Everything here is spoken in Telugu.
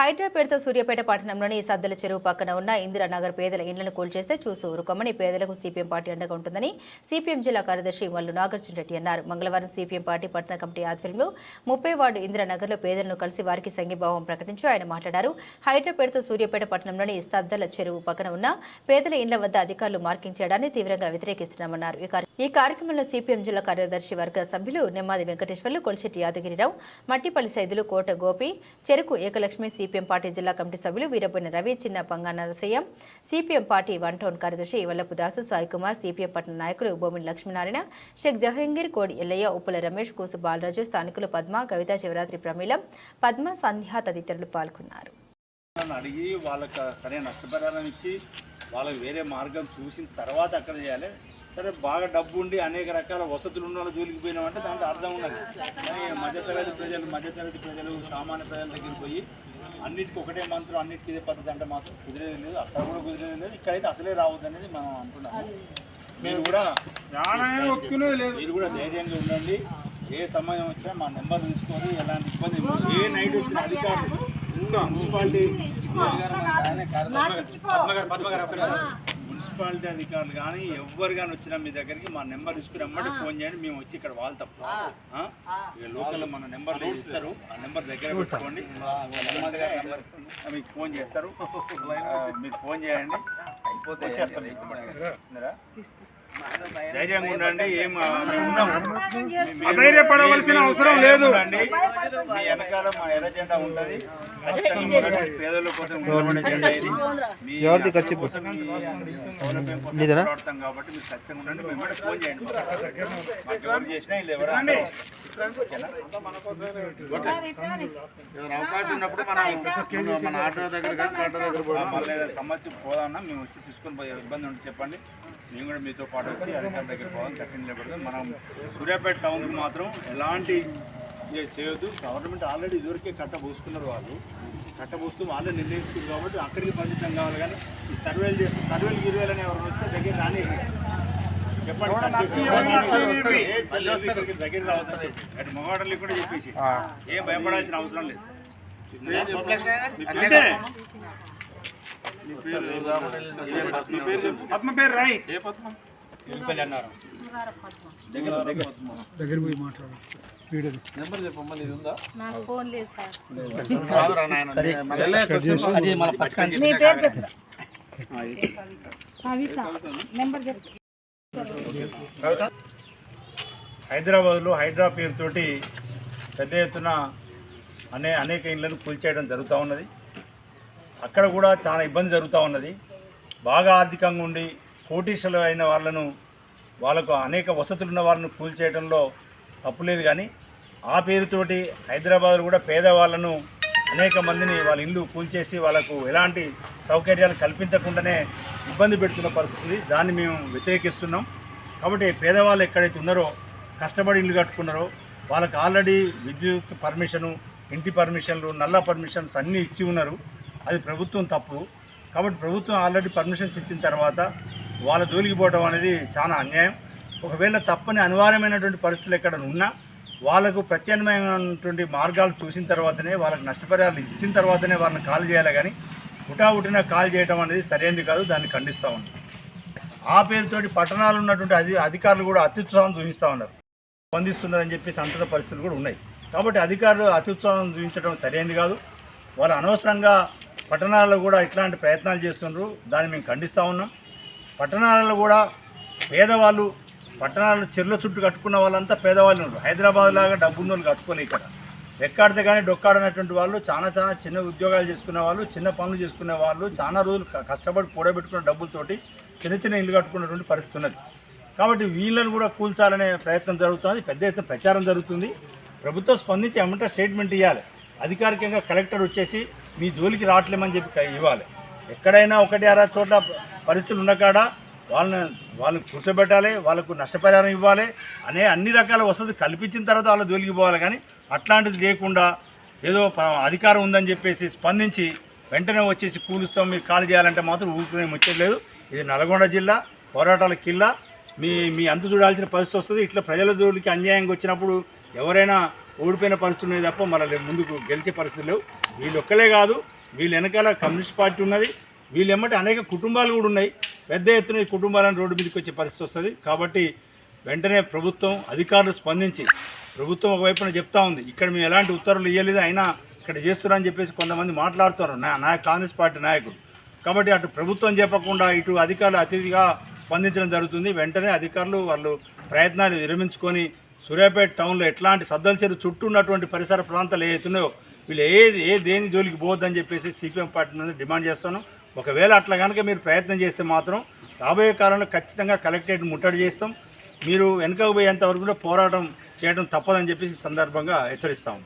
హైదరాబాద్తో సూర్యాపేట పట్టణంలోని సద్దల చెరువు పక్కన ఉన్న ఇందిరానగర్ పేదల ఇండ్లను కూల్చేస్తే చూసి ఊరుకోమని పేదలకు సిపిఎం పార్టీ అండగా ఉంటుందని సిపిఎం జిల్లా కార్యదర్శి మల్లు నాగార్జున రెడ్డి అన్నారు. మంగళవారం సిపిఎం పార్టీ పట్టణ కమిటీ ఆధ్వర్యంలో ముప్పై వార్డు ఇందిరానగర్లో పేదలను కలిసి వారికి సంఘీభావం ప్రకటించి ఆయన మాట్లాడారు. హైదరాబాద్తో సూర్యాపేట పట్టణంలోని సద్దల చెరువు పక్కన ఉన్న పేదల ఇండ్ల వద్ద అధికారులు మార్కింగ్ చేయడాన్ని తీవ్రంగా వ్యతిరేకిస్తున్నామన్నారు. ఈ ఈ కార్యక్రమంలో సిపిఎం జిల్లా కార్యదర్శి వర్గ సభ్యులు నెమ్మాది వెంకటేశ్వర్లు కొలిశెట్టి యాదగిరిరావు మట్టిపల్లి సైదులు కోట గోపి చెరుకు ఏకలక్ష్మి సిపిఎం పార్టీ జిల్లా కమిటీ సభ్యులు Veeraboina Ravi Chinna Panga Narasaiah CPM party one town కార్యదర్శి వల్లపు దాసు సాయి కుమార్ సిపిఎం పట్టణ నాయకులు బొమ్మిడి లక్ష్మీనారాయణ షేక్ జహంగీర్ కోడి ఎల్లయ్య ఉప్పుల రమేష్ కూసు బాలరాజు స్థానికులు పద్మ కవిత శివరాత్రి ప్రమీలం పద్మ సంధ్య తదితరులు పాల్గొన్నారు. అడిగి వాళ్ళకి సరైన నష్టపరిహారం ఇచ్చి వాళ్ళకి వేరే మార్గం చూసిన తర్వాత అక్కడ చేయాలి. సరే బాగా డబ్బు ఉండి అనేక రకాల వసతులు ఉన్న వాళ్ళ జోలికి పోయినామంటే దాంట్లో అర్థం ఉన్నది కానీ మధ్యతరగతి ప్రజలు మధ్యతరగతి ప్రజలు సామాన్య ప్రజల దగ్గరికి పోయి అన్నిటికీ ఒకటే మంత్రం అన్నిటికీ ఇదే పద్ధతి అంటే మాత్రం కుదిరేది లేదు అక్కడ కూడా కుదిరేది లేదు ఇక్కడైతే అసలే రావద్దు అనేది మనం అంటున్నాము మీరు కూడా మీరు కూడా ధైర్యంగా ఉండండి. ఏ సమయం వచ్చినా మా నెంబర్ తీసుకొని ఎలాంటి ఇబ్బంది లేదు. ఏ నైట్ వచ్చిన అధికారులు మున్సిపాలిటీ. మున్సిపాలిటీ అధికారులు కానీ ఎవరు కానీ వచ్చినా మీ దగ్గరికి మా నెంబర్ తీసుకుని అమ్మటి ఫోన్ చేయండి మేము వచ్చి ఇక్కడ వాళ్ళతో ఆ? ఇక లోకల్ మన నెంబర్ ఇస్తారు. ఆ నెంబర్ దగ్గర పెట్టుకోండి. నెంబర్. మీకు ఫోన్ చేస్తారు. మీరు ఫోన్ చేయండి. విన్నారా? ధైర్యంగా ఉండండి ఏం అధైర్యపడవలసిన అవసరం లేదు. ఉండండి. మీ వెనకాల మా ఎర్ర జెండా ఉంటుంది. పేదల కోసం నిలబడే జెండా ఇది. మీ హక్కు కోసం, మీ సౌలభ్యం కోసం పోరాడతాం కాబట్టి మీరు ఖచ్చితంగా ఉండండి. మేము కూడా ఫోన్ చేయండి మాకు. ఎవరు చేసినా వీళ్ళు ఎవరు అవకాశం ఉన్నప్పుడు మనం మన ఆటో దగ్గర కానీ ఆటో దగ్గర మళ్ళీ ఏదైనా సమస్య పోదామన్నా మేము వచ్చి తీసుకొని పోయే ఇబ్బంది ఉంటే చెప్పండి. మేము కూడా మీతో పాటు వచ్చి అధికారుల దగ్గర పోదాం కఠిన నిలబడదాం మనం సూర్యాపేట టౌన్కి మాత్రం ఎలాంటి చేయొద్దు. గవర్నమెంట్ ఆల్రెడీ ఇదివరకే కట్ట పోసుకున్నారు వాళ్ళు. కట్ట పోస్తూ వాళ్ళే నిర్ణయిస్తుంది కాబట్టి అక్కడికి పరిమితం కావాలి కానీ ఈ సర్వేలు చేస్తే సర్వేలు గిరివేలు అని ఎవరు వస్తే దగ్గర రాని చెప్పండి దగ్గర రావద్దని చెప్పి. అటు మగవాడలు కూడా చెప్పేసి ఏం భయపడాల్సిన అవసరం లేదు. పద్మ పేరు రాయి. దగ్గర దగ్గర. దగ్గర పోయి మాట్లాడు. వీడియో నాకు ఫోన్ లేదు సార్. మీ పేరు చెప్పు. కవిత నెంబర్ చెప్పు. హైదరాబాద్లో హైడ్రా పేరుతోటి పెద్ద ఎత్తున అనే అనేక ఇళ్ళను కూల్చేయడం జరుగుతూ ఉన్నది. అక్కడ కూడా చాలా ఇబ్బంది జరుగుతూ ఉన్నది. బాగా ఆర్థికంగా ఉండి కోటీశ్వరులు అయిన వాళ్ళను వాళ్ళకు అనేక వసతులు ఉన్న వాళ్ళను కూల్చేయడంలో తప్పు లేదు కానీ ఆ పేరుతోటి హైదరాబాద్లో కూడా పేదవాళ్ళను అనేక మందిని వాళ్ళ ఇల్లు కూల్చేసి వాళ్ళకు ఎలాంటి సౌకర్యాలు కల్పించకుండానే ఇబ్బంది పెడుతున్న పరిస్థితి దాన్ని మేము వ్యతిరేకిస్తున్నాం. కాబట్టి పేదవాళ్ళు ఎక్కడైతే ఉన్నారో కష్టపడి ఇల్లు కట్టుకున్నారో వాళ్ళకి ఆల్రెడీ విద్యుత్ పర్మిషను ఇంటి పర్మిషన్లు నల్ల పర్మిషన్స్ అన్నీ ఇచ్చి ఉన్నారు. అది ప్రభుత్వం తప్పు. కాబట్టి ప్రభుత్వం ఆల్రెడీ పర్మిషన్స్ ఇచ్చిన తర్వాత వాళ్ళ జోలికి పోవడం అనేది చాలా అన్యాయం. ఒకవేళ తప్పని అనివార్యమైనటువంటి పరిస్థితులు ఎక్కడ ఉన్నా వాళ్ళకు ప్రత్యామ్నాయమైనటువంటి మార్గాలు చూసిన తర్వాతనే వాళ్ళకి నష్టపరిహారాలు ఇచ్చిన తర్వాతనే వాళ్ళని కాల్ చేయాలి కానీ హుటాహుటిన కాల్ చేయడం అనేది సరైనది కాదు దాన్ని ఖండిస్తూ ఉన్నాం. ఆ పేరుతోటి పట్టణాలు ఉన్నటువంటి అధి అధికారులు కూడా అత్యుత్సాహం చూపిస్తూ ఉన్నారు. స్పందిస్తున్నారని చెప్పేసి అంటున్న పరిస్థితులు కూడా ఉన్నాయి. కాబట్టి అధికారులు అత్యుత్సాహం చూపించడం సరైనది కాదు. వాళ్ళు అనవసరంగా పట్టణాలలో కూడా ఇట్లాంటి ప్రయత్నాలు చేస్తున్నారు దాన్ని మేము ఖండిస్తూ ఉన్నాం. పట్టణాలలో కూడా పేదవాళ్ళు పట్టణాలు చెర్ల చుట్టూ కట్టుకున్న వాళ్ళంతా పేదవాళ్ళు ఉన్నారు హైదరాబాద్ లాగా డబ్బున్న వాళ్ళు కట్టుకోలే ఇక్కడ. ఎక్కాడితే కానీ డొక్కాడనటువంటి వాళ్ళు చాలా చాలా చిన్న ఉద్యోగాలు చేసుకునే వాళ్ళు చిన్న పనులు చేసుకునే వాళ్ళు చాలా రోజులు కష్టపడి కూడబెట్టుకున్న డబ్బులతోటి చిన్న చిన్న ఇల్లు కట్టుకున్నటువంటి పరిస్థితి ఉన్నది. కాబట్టి వీళ్ళను కూడా కూల్చాలనే ప్రయత్నం జరుగుతుంది. పెద్ద ఎత్తున ప్రచారం జరుగుతుంది. ప్రభుత్వం స్పందించి ఏమంటే స్టేట్మెంట్ ఇవ్వాలి అధికారికంగా కలెక్టర్ వచ్చేసి మీ జోలికి రావట్లేమని చెప్పి ఇవ్వాలి. ఎక్కడైనా ఒకటి అర చోట్ల పరిస్థితులు ఉన్న కాడ వాళ్ళని వాళ్ళని కూర్చోబెట్టాలి వాళ్ళకు నష్టపరిహారం ఇవ్వాలి అనే అన్ని రకాల వసతులు కల్పించిన తర్వాత వాళ్ళు జోలికి పోవాలి. కానీ అట్లాంటిది లేకుండా ఏదో అధికారం ఉందని చెప్పేసి స్పందించి వెంటనే వచ్చేసి కూలుస్తాం మీరు కాల్ చేయాలంటే మాత్రం ఊరుకునే ముచ్చట్లేదు ఇది నల్గొండ జిల్లా పోరాటాల కిల్లా. మీ మీ అంతు చూడాల్సిన పరిస్థితి వస్తుంది. ఇట్లా ప్రజల జోలికి అన్యాయంగా వచ్చినప్పుడు ఎవరైనా ఓడిపోయిన పరిస్థితి ఉన్నది తప్ప మన ముందుకు గెలిచే పరిస్థితి లేవు. వీళ్ళు ఒక్కలే కాదు వీళ్ళ వెనకాల కమ్యూనిస్ట్ పార్టీ ఉన్నది. వీళ్ళు ఎమ్మటి అనేక కుటుంబాలు కూడా ఉన్నాయి. పెద్ద ఎత్తున ఈ కుటుంబాలను రోడ్డు మీదకి వచ్చే పరిస్థితి వస్తుంది. కాబట్టి వెంటనే ప్రభుత్వం అధికారులు స్పందించి ప్రభుత్వం ఒకవైపున చెప్తా ఉంది. ఇక్కడ మేము ఎలాంటి ఉత్తర్వులు ఇవ్వలేదు అయినా ఇక్కడ చేస్తున్నారని చెప్పేసి కొంతమంది మాట్లాడుతారు నా నా కాంగ్రెస్ పార్టీ నాయకులు. కాబట్టి అటు ప్రభుత్వం చెప్పకుండా ఇటు అధికారులు అతిథిగా స్పందించడం జరుగుతుంది. వెంటనే అధికారులు వాళ్ళు ప్రయత్నాలు విరమించుకొని సూర్యాపేట టౌన్లో ఎట్లాంటి సద్దల చెరువు చుట్టూ ఉన్నటువంటి పరిసర ప్రాంతాలు ఏవైతున్నాయో వీళ్ళు ఏది ఏ దేని జోలికి పోవద్దని చెప్పేసి సిపిఎం పార్టీ నుండి డిమాండ్ చేస్తాను ఒకవేళ అట్లా కనుక మీరు ప్రయత్నం చేస్తే మాత్రం రాబోయే కాలంలో ఖచ్చితంగా కలెక్టరేట్ ముట్టడి చేస్తాం. మీరు వెనుకకు పోయేంత వరకు కూడా పోరాటం చేయడం తప్పదని చెప్పేసి సందర్భంగా హెచ్చరిస్తాము